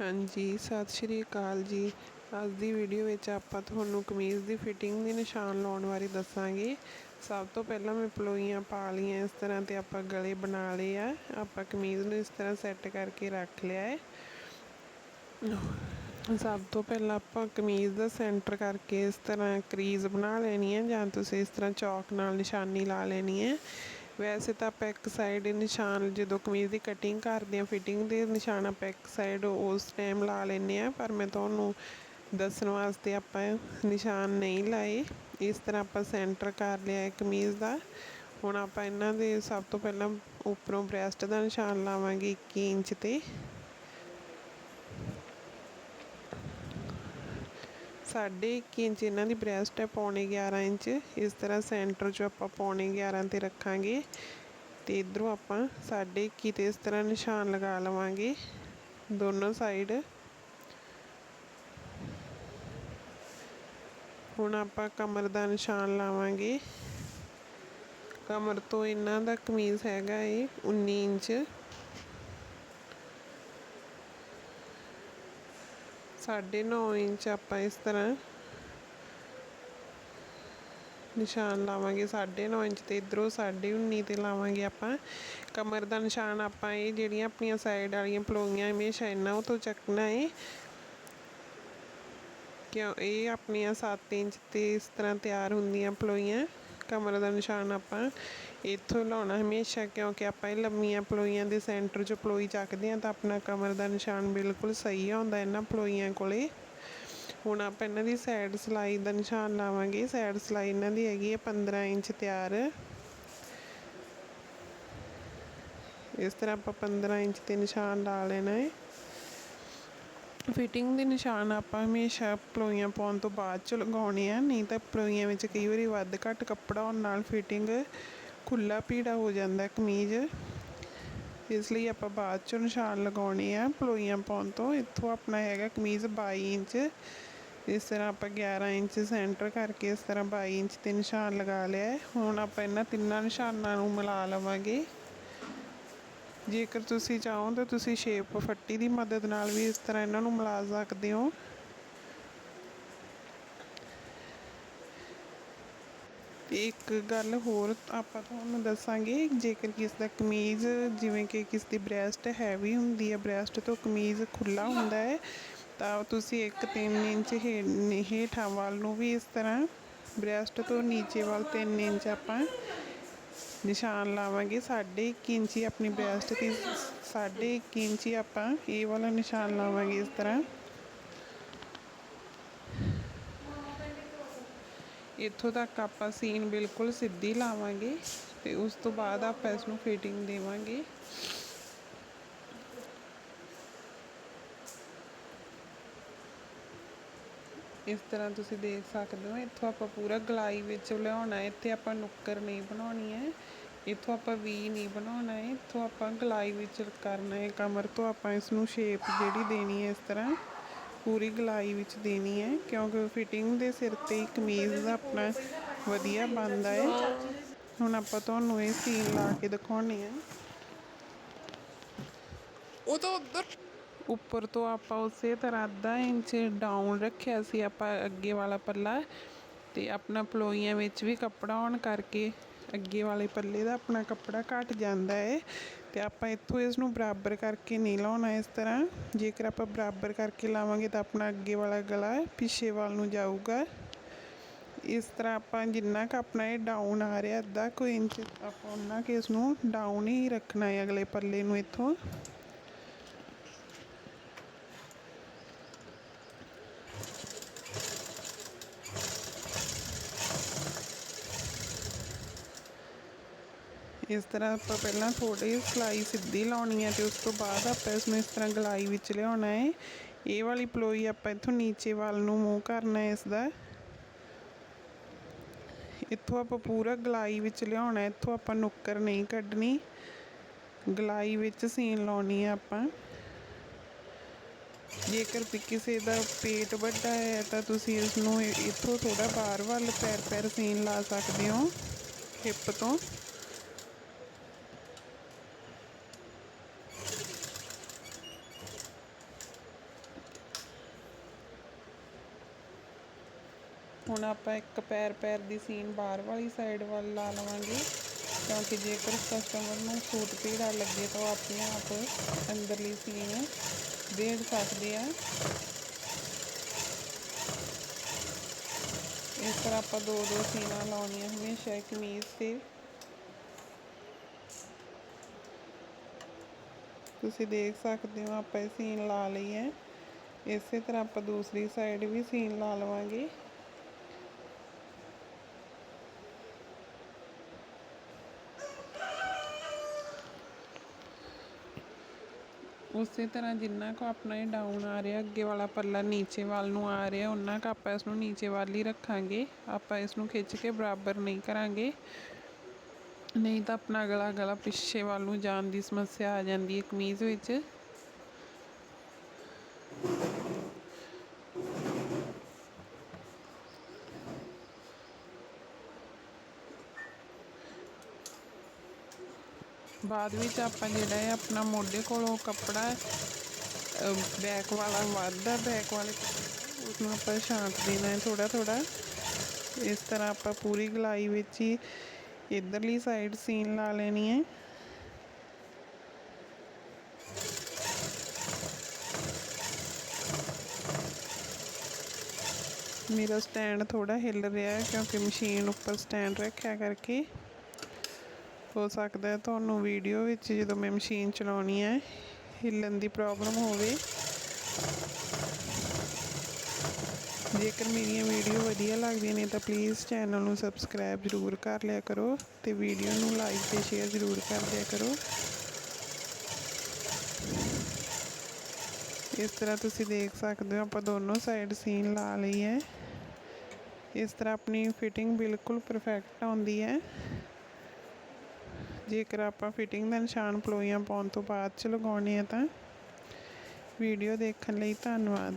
ਹਾਂਜੀ, ਸਤਿ ਸ਼੍ਰੀ ਅਕਾਲ ਜੀ। ਅੱਜ ਦੀ ਵੀਡੀਓ ਵਿੱਚ ਆਪਾਂ ਤੁਹਾਨੂੰ ਕਮੀਜ਼ ਦੀ ਫਿਟਿੰਗ ਦੇ ਨਿਸ਼ਾਨ ਲਾਉਣ ਬਾਰੇ ਦੱਸਾਂਗੇ। ਸਭ ਤੋਂ ਪਹਿਲਾਂ ਮੈਂ ਪਲੋਈਆਂ ਪਾ ਲਈਆਂ ਇਸ ਤਰ੍ਹਾਂ ਤੇ ਆਪਾਂ ਗਲੇ ਬਣਾ ਲਏ ਆ। ਆਪਾਂ ਕਮੀਜ਼ ਨੂੰ ਇਸ ਤਰ੍ਹਾਂ ਸੈੱਟ ਕਰਕੇ ਰੱਖ ਲਿਆ ਹੈ। ਸਭ ਤੋਂ ਪਹਿਲਾਂ ਆਪਾਂ ਕਮੀਜ਼ ਦਾ ਸੈਂਟਰ ਕਰਕੇ ਇਸ ਤਰ੍ਹਾਂ ਕਰੀਜ਼ ਬਣਾ ਲੈਣੀ ਹੈ ਜਾਂ ਤੁਸੀਂ ਇਸ ਤਰ੍ਹਾਂ ਚੌਕ ਨਾਲ ਨਿਸ਼ਾਨੀ ਲਾ ਲੈਣੀ ਹੈ। ਵੈਸੇ ਤਾਂ ਆਪਾਂ ਇੱਕ ਸਾਈਡ ਨਿਸ਼ਾਨ ਜਦੋਂ ਕਮੀਜ਼ ਦੀ ਕਟਿੰਗ ਕਰਦੇ ਹਾਂ ਫਿਟਿੰਗ ਦੇ ਨਿਸ਼ਾਨ ਆਪਾਂ ਇੱਕ ਸਾਈਡ ਉਸ ਟਾਈਮ ਲਾ ਲੈਂਦੇ ਹਾਂ, ਪਰ ਮੈਂ ਤੁਹਾਨੂੰ ਦੱਸਣ ਵਾਸਤੇ ਆਪਾਂ ਨਿਸ਼ਾਨ ਨਹੀਂ ਲਾਏ। ਇਸ ਤਰ੍ਹਾਂ ਆਪਾਂ ਸੈਂਟਰ ਕਰ ਲਿਆ ਹੈ ਕਮੀਜ਼ ਦਾ। ਹੁਣ ਆਪਾਂ ਇਹਨਾਂ ਦੇ ਸਭ ਤੋਂ ਪਹਿਲਾਂ ਉੱਪਰੋਂ ਬ੍ਰੈਸਟ ਦਾ ਨਿਸ਼ਾਨ ਲਾਵਾਂਗੇ 21 ਇੰਚ ਤੇ। ਸਾਢੇ ਇੱਕੀ ਇੰਚ ਇਹਨਾਂ ਦੀ ਬ੍ਰੈਸਟ ਹੈ ਪੌਣੇ 11 ਇੰਚ। ਇਸ ਤਰ੍ਹਾਂ ਸੈਂਟਰ 'ਚੋਂ ਆਪਾਂ ਪੌਣੇ 11 ਤੇ ਰੱਖਾਂਗੇ ਤੇ ਇਧਰੋਂ ਆਪਾਂ ਸਾਢੇ ਇੱਕੀ ਤੇ ਇਸ ਤਰ੍ਹਾਂ ਨਿਸ਼ਾਨ ਲਗਾ ਲਵਾਂਗੇ। ਦੋਨੋਂ ਸਾਈਡ। ਹੁਣ ਆਪਾਂ ਕਮਰ ਦਾ ਨਿਸ਼ਾਨ ਲਾਵਾਂਗੇ। ਕਮਰ ਤੋਂ ਇਹਨਾਂ ਦਾ ਕਮੀਜ਼ ਹੈਗਾ ਏ 19 ਇੰਚ। ਸਾਢੇ 9 ਇੰਚ ਆਪਾਂ ਇਸ ਤਰ੍ਹਾਂ ਨਿਸ਼ਾਨ ਲਾਵਾਂਗੇ ਸਾਢੇ 9 ਇੰਚ ਤੇ ਇਧਰੋਂ ਸਾਢੇ 19 ਤੇ ਲਾਵਾਂਗੇ ਆਪਾਂ ਕਮਰ ਦਾ ਨਿਸ਼ਾਨ ਆਪਾਂ ਇਹ ਜਿਹੜੀਆਂ ਆਪਣੀਆਂ ਸਾਈਡ ਵਾਲੀਆਂ ਪਲੋਈਆਂ ਹਮੇਸ਼ਾ ਇਹਨਾਂ ਉਹ ਤੋਂ ਚੱਕਣਾ ਹੈ ਕਿਉਂ ਇਹ ਆਪਣੀਆਂ 7 ਇੰਚ ਤੇ ਇਸ ਤਰ੍ਹਾਂ ਤਿਆਰ ਹੁੰਦੀਆਂ ਪਲੋਈਆਂ ਕਮਰ ਦਾ ਨਿਸ਼ਾਨ ਆਪਾਂ ਇੱਥੋਂ ਲਾਉਣਾ ਹਮੇਸ਼ਾ, ਕਿਉਂਕਿ ਆਪਾਂ ਇਹ ਲੰਮੀਆਂ ਪਲੋਈਆਂ ਦੇ ਸੈਂਟਰ 'ਚ ਪਲੋਈ ਚੱਕਦੇ ਹਾਂ ਤਾਂ ਆਪਣਾ ਕਮਰ ਦਾ ਨਿਸ਼ਾਨ ਬਿਲਕੁਲ ਸਹੀ ਆਉਂਦਾ ਇਹਨਾਂ ਪਲੋਈਆਂ ਕੋਲੇ। ਹੁਣ ਆਪਾਂ ਇਹਨਾਂ ਦੀ ਸਾਈਡ ਸਲਾਈ ਦਾ ਨਿਸ਼ਾਨ ਲਾਵਾਂਗੇ। ਸਾਈਡ ਸਲਾਈ ਇਹਨਾਂ ਦੀ ਹੈਗੀ ਹੈ 15 ਇੰਚ ਤਿਆਰ। ਇਸ ਤਰ੍ਹਾਂ ਆਪਾਂ 15 ਇੰਚ ਤੇ ਨਿਸ਼ਾਨ ਲਾ ਲੈਣਾ ਹੈ। ਫਿਟਿੰਗ ਦੇ ਨਿਸ਼ਾਨ ਆਪਾਂ ਹਮੇਸ਼ਾ ਪਲੋਈਆਂ ਪਾਉਣ ਤੋਂ ਬਾਅਦ ਚ ਲਗਾਉਣੇ ਆ, ਨਹੀਂ ਤਾਂ ਪਲੋਈਆਂ ਵਿੱਚ ਕਈ ਵਾਰੀ ਵੱਧ ਘੱਟ ਕੱਪੜਾ ਹੋਣ ਨਾਲ ਫਿਟਿੰਗ ਖੁੱਲਾ ਪੀੜਾ ਹੋ ਜਾਂਦਾ ਕਮੀਜ਼। ਇਸ ਲਈ ਆਪਾਂ ਬਾਅਦ ਚੋਂ ਨਿਸ਼ਾਨ ਲਗਾਉਣੇ ਆ ਪਲੋਈਆਂ ਪਾਉਣ ਤੋਂ। ਇੱਥੋਂ ਆਪਣਾ ਹੈਗਾ ਕਮੀਜ਼ 22 ਇੰਚ। ਇਸ ਤਰ੍ਹਾਂ ਆਪਾਂ 11 ਇੰਚ ਸੈਂਟਰ ਕਰਕੇ ਇਸ ਤਰ੍ਹਾਂ 22 ਇੰਚ ਤੇ ਨਿਸ਼ਾਨ ਲਗਾ ਲਿਆ ਹੁਣ ਆਪਾਂ ਇਹਨਾਂ ਤਿੰਨਾਂ ਨਿਸ਼ਾਨਾਂ ਨੂੰ ਮਿਲਾ ਲਵਾਂਗੇ। ਜੇਕਰ ਤੁਸੀਂ ਚਾਹੋ ਤਾਂ ਤੁਸੀਂ ਸ਼ੇਪ ਫੱਟੀ ਦੀ ਮਦਦ ਨਾਲ ਵੀ ਇਸ ਤਰ੍ਹਾਂ ਇਹਨਾਂ ਨੂੰ ਮਿਲਾ ਸਕਦੇ ਹੋ। ਅਤੇ ਇੱਕ ਗੱਲ ਹੋਰ ਆਪਾਂ ਤੁਹਾਨੂੰ ਦੱਸਾਂਗੇ, ਜੇਕਰ ਕਿਸ ਦਾ ਕਮੀਜ਼ ਜਿਵੇਂ ਕਿ ਕਿਸ ਦੀ ਬ੍ਰੈਸਟ ਹੈਵੀ ਹੁੰਦੀ ਹੈ, ਬਰੈਸਟ ਤੋਂ ਕਮੀਜ਼ ਖੁੱਲਾ ਹੁੰਦਾ ਹੈ, ਤਾਂ ਤੁਸੀਂ ਇੱਕ 3 ਇੰਚ ਹੇਠਾਂ ਵੱਲ ਨੂੰ ਵੀ ਇਸ ਤਰ੍ਹਾਂ ਬ੍ਰੈਸਟ ਤੋਂ ਨੀਚੇ ਵੱਲ 3 ਇੰਚ ਆਪਾਂ ਨਿਸ਼ਾਨ ਲਾਵਾਂਗੇ। ਸਾਢੇ ਇੱਕ ਇੰਚੀ ਆਪਣੀ ਬ੍ਰੈਸਟ ਦੀ, ਸਾਢੇ ਇੱਕ ਇੰਚੀ ਆਪਾਂ ਇਹ ਵਾਲਾ ਨਿਸ਼ਾਨ ਲਾਵਾਂਗੇ ਇਸ ਤਰ੍ਹਾਂ। ਇੱਥੋਂ ਤੱਕ ਆਪਾਂ ਸੀਨ ਬਿਲਕੁਲ ਸਿੱਧੀ ਲਾਵਾਂਗੇ ਤੇ ਉਸ ਤੋਂ ਬਾਅਦ ਆਪਾਂ ਇਸ ਨੂੰ ਫਿਟਿੰਗ ਦੇਵਾਂਗੇ। ਇਸ ਤਰ੍ਹਾਂ ਤੁਸੀਂ ਦੇਖ ਸਕਦੇ ਹੋ, ਇੱਥੋਂ ਆਪਾਂ ਪੂਰਾ ਗਲਾਈ ਵਿੱਚ ਲਿਆਉਣਾ ਹੈ। ਇੱਥੇ ਆਪਾਂ ਨੁੱਕਰ ਨਹੀਂ ਬਣਾਉਣੀ ਹੈ। ਇੱਥੋਂ ਆਪਾਂ ਵੀ ਨਹੀਂ ਬਣਾਉਣਾ ਹੈ। ਇੱਥੋਂ ਆਪਾਂ ਗਲਾਈ ਵਿੱਚ ਕਰਨਾ ਹੈ। ਕਮਰ ਤੋਂ ਆਪਾਂ ਇਸ ਨੂੰ ਸ਼ੇਪ ਜਿਹੜੀ ਦੇਣੀ ਹੈ ਇਸ ਤਰ੍ਹਾਂ। ਪੂਰੀ ਗਲਾਈ ਵਿੱਚ ਦੇਣੀ ਹੈ ਕਿਉਂਕਿ ਫਿਟਿੰਗ ਦੇ ਸਿਰ ਤੇ ਹੀ ਕਮੀਜ਼ ਦਾ ਆਪਣਾ ਵਧੀਆ ਬਣਦਾ ਹੈ। ਹੁਣ ਆਪਾਂ ਤੁਹਾਨੂੰ ਇਹ ਸੀਨ ਲਾ ਕੇ ਦਿਖਾਉਣੀ ਹੈ। ਉਹ ਤਾਂ ਉਧਰ। ਉੱਪਰ ਤੋਂ ਆਪਾਂ ਉਸੇ ਤਰ੍ਹਾਂ ਅੱਧਾ ਇੰਚ ਡਾਊਨ ਰੱਖਿਆ ਸੀ ਆਪਾਂ ਅੱਗੇ ਵਾਲਾ ਪੱਲਾ ਤੇ ਆਪਣਾ ਪਲੋਈਆਂ ਵਿੱਚ ਵੀ ਕੱਪੜਾ ਆਉਣ ਕਰਕੇ ਅੱਗੇ ਵਾਲੇ ਪੱਲੇ ਦਾ ਆਪਣਾ ਕੱਪੜਾ ਘਟ ਜਾਂਦਾ ਹੈ ਤੇ ਆਪਾਂ ਇੱਥੋਂ ਇਸ ਨੂੰ ਬਰਾਬਰ ਕਰਕੇ ਨਹੀਂ ਲਾਉਣਾ ਇਸ ਤਰ੍ਹਾਂ। ਜੇਕਰ ਆਪਾਂ ਬਰਾਬਰ ਕਰਕੇ ਲਾਵਾਂਗੇ ਤਾਂ ਆਪਣਾ ਅੱਗੇ ਵਾਲਾ ਗਲਾ ਪਿੱਛੇ ਵੱਲ ਨੂੰ ਜਾਊਗਾ। ਇਸ ਤਰ੍ਹਾਂ ਆਪਾਂ ਜਿੰਨਾ ਕ ਆਪਣਾ ਇਹ ਡਾਊਨ ਆ ਰਿਹਾ, ਅੱਧਾ ਕੋਈ ਇੰਚ ਆਪਾਂ ਉਹਨਾਂ ਕਿ ਇਸ ਨੂੰ ਡਾਊਨ ਹੀ ਰੱਖਣਾ ਹੈ ਅਗਲੇ ਪੱਲੇ ਨੂੰ ਇੱਥੋਂ। ਇਸ ਤਰ੍ਹਾਂ ਆਪਾਂ ਪਹਿਲਾਂ ਥੋੜੀ ਸਲਾਈ ਸਿੱਧੀ ਲਾਉਣੀ ਹੈ ਤੇ ਉਸ ਤੋਂ ਬਾਅਦ ਆਪਾਂ ਇਸ ਨੂੰ ਇਸ ਤਰ੍ਹਾਂ ਗਲਾਈ ਵਿੱਚ ਲਿਆਉਣਾ ਹੈ। ਇਹ ਵਾਲੀ ਪਲੋਈ ਆਪਾਂ ਇੱਥੋਂ ਨੀਚੇ ਵੱਲ ਨੂੰ ਮੂੰਹ ਕਰਨਾ ਹੈ ਇਸ ਦਾ ਇੱਥੋਂ ਆਪਾਂ ਪੂਰਾ ਗਲਾਈ ਵਿੱਚ ਲਿਆਉਣਾ ਇੱਥੋਂ ਆਪਾਂ ਨੁੱਕਰ ਨਹੀਂ ਕੱਢਣੀ। ਗਲਾਈ ਵਿੱਚ ਸੀਨ ਲਾਉਣੀ ਹੈ ਆਪਾਂ। ਜੇਕਰ ਕਿਸੇ ਦਾ ਪੇਟ ਵੱਡਾ ਹੈ ਤਾਂ ਤੁਸੀਂ ਇਸ ਨੂੰ ਇੱਥੋਂ ਥੋੜਾ ਬਾਹਰ ਵੱਲ ਪੈਰ ਪੈਰ ਸੀਨ ਲਾ ਸਕਦੇ ਹੋ, ਹਿੱਪ ਤੋਂ। ਹੁਣ ਆਪਾਂ ਇੱਕ ਪੈਰ ਪੈਰ ਦੀ ਸੀਨ ਬਾਹਰ ਵਾਲੀ ਸਾਈਡ ਵੱਲ ਲਾ ਲਵਾਂਗੇ ਕਿਉਂਕਿ ਜੇਕਰ ਕਸਟਮਰ ਨੂੰ ਸੂਟ ਪੀੜਾ ਲੱਗੇ ਤਾਂ ਉਹ ਆਪਣੇ ਆਪ ਅੰਦਰਲੀ ਸੀਨ ਦੇ ਸਕਦੇ ਆ। ਇਸ ਤਰ੍ਹਾਂ ਆਪਾਂ ਦੋ ਦੋ ਸੀਨਾਂ ਲਾਉਣੀਆਂ ਹਮੇਸ਼ਾ ਕਮੀਜ਼ ਤੇ। ਤੁਸੀਂ ਦੇਖ ਸਕਦੇ ਹੋ ਆਪਾਂ ਇਹ ਸੀਨ ਲਾ ਲਈ ਹੈ। ਇਸੇ ਤਰ੍ਹਾਂ ਆਪਾਂ ਦੂਸਰੀ ਸਾਈਡ ਵੀ ਸੀਨ ਲਾ ਲਵਾਂਗੇ। ਉਸੇ ਤਰ੍ਹਾਂ ਜਿੰਨਾ ਕੁ ਆਪਣਾ ਇਹ ਡਾਊਨ ਆ ਰਿਹਾ, ਅੱਗੇ ਵਾਲਾ ਪੱਲਾ ਨੀਚੇ ਵੱਲ ਨੂੰ ਆ ਰਿਹਾ ਉਹਨਾਂ ਕੁ ਆਪਾਂ ਇਸ ਨੂੰ ਨੀਚੇ ਵੱਲ ਹੀ ਰੱਖਾਂਗੇ। ਆਪਾਂ ਇਸ ਨੂੰ ਖਿੱਚ ਕੇ ਬਰਾਬਰ ਨਹੀਂ ਕਰਾਂਗੇ। ਨਹੀਂ ਤਾਂ ਆਪਣਾ ਗਲਾ ਗਲਾ ਪਿੱਛੇ ਵੱਲ ਨੂੰ ਜਾਣ ਦੀ ਸਮੱਸਿਆ ਆ ਜਾਂਦੀ ਹੈ ਕਮੀਜ਼ ਵਿੱਚ। ਬਾਅਦ ਵਿੱਚ ਆਪਾਂ ਜਿਹੜਾ ਹੈ ਆਪਣਾ ਮੋਢੇ ਕੋਲੋਂ ਕੱਪੜਾ ਬੈਕ ਵਾਲਾ ਵੱਧਦਾ ਬੈਕ ਵਾਲੇ ਕੱਪੜੇ ਦਾ, ਉਸ ਨੂੰ ਆਪਾਂ ਛਾਂਟ ਦੇਣਾ ਹੈ ਥੋੜਾ ਥੋੜਾ ਇਸ ਤਰ੍ਹਾਂ ਆਪਾਂ ਪੂਰੀ ਗਲਾਈ ਵਿੱਚ ਹੀ ਇਧਰਲੀ ਸਾਈਡ ਸੀਨ ਲਾ ਲੈਣੀ ਹੈ। ਮੇਰਾ ਸਟੈਂਡ ਥੋੜਾ ਹਿੱਲ ਰਿਹਾ ਹੈ ਕਿਉਂਕਿ ਮਸ਼ੀਨ ਉੱਪਰ ਸਟੈਂਡ ਰੱਖਿਆ ਕਰਕੇ। ਹੋ ਸਕਦਾ ਤੁਹਾਨੂੰ ਵੀਡੀਓ ਵਿੱਚ ਜਦੋਂ ਮੈਂ ਮਸ਼ੀਨ ਚਲਾਉਣੀ ਹੈ, ਹਿੱਲਣ ਦੀ ਪ੍ਰੋਬਲਮ ਹੋਵੇ। ਜੇਕਰ ਮੇਰੀਆਂ ਵੀਡੀਓ ਵਧੀਆ ਲੱਗਦੀਆਂ ਨੇ ਤਾਂ ਪਲੀਜ਼ ਚੈਨਲ ਨੂੰ ਸਬਸਕ੍ਰਾਈਬ ਜ਼ਰੂਰ ਕਰ ਲਿਆ ਕਰੋ ਤੇ ਵੀਡੀਓ ਨੂੰ ਲਾਈਕ ਤੇ ਸ਼ੇਅਰ ਜ਼ਰੂਰ ਕਰ ਦਿਆ ਕਰੋ। ਇਸ ਤਰ੍ਹਾਂ ਤੁਸੀਂ ਦੇਖ ਸਕਦੇ ਹੋ ਆਪਾਂ ਦੋਨੋਂ ਸਾਈਡ ਸੀਨ ਲਾ ਲਈ ਹੈ। ਇਸ ਤਰ੍ਹਾਂ ਆਪਣੀ ਫਿਟਿੰਗ ਬਿਲਕੁਲ ਪਰਫੈਕਟ ਆਉਂਦੀ ਹੈ। ਜੇਕਰ ਆਪਾਂ ਫਿਟਿੰਗ ਦਾ ਨਿਸ਼ਾਨ ਪਲੋਈਆਂ ਪਾਉਣ ਤੋਂ ਬਾਅਦ ਚ ਲਗਾਉਂਦੇ ਹਾਂ ਤਾਂ ਵੀਡੀਓ ਦੇਖਣ ਲਈ ਧੰਨਵਾਦ।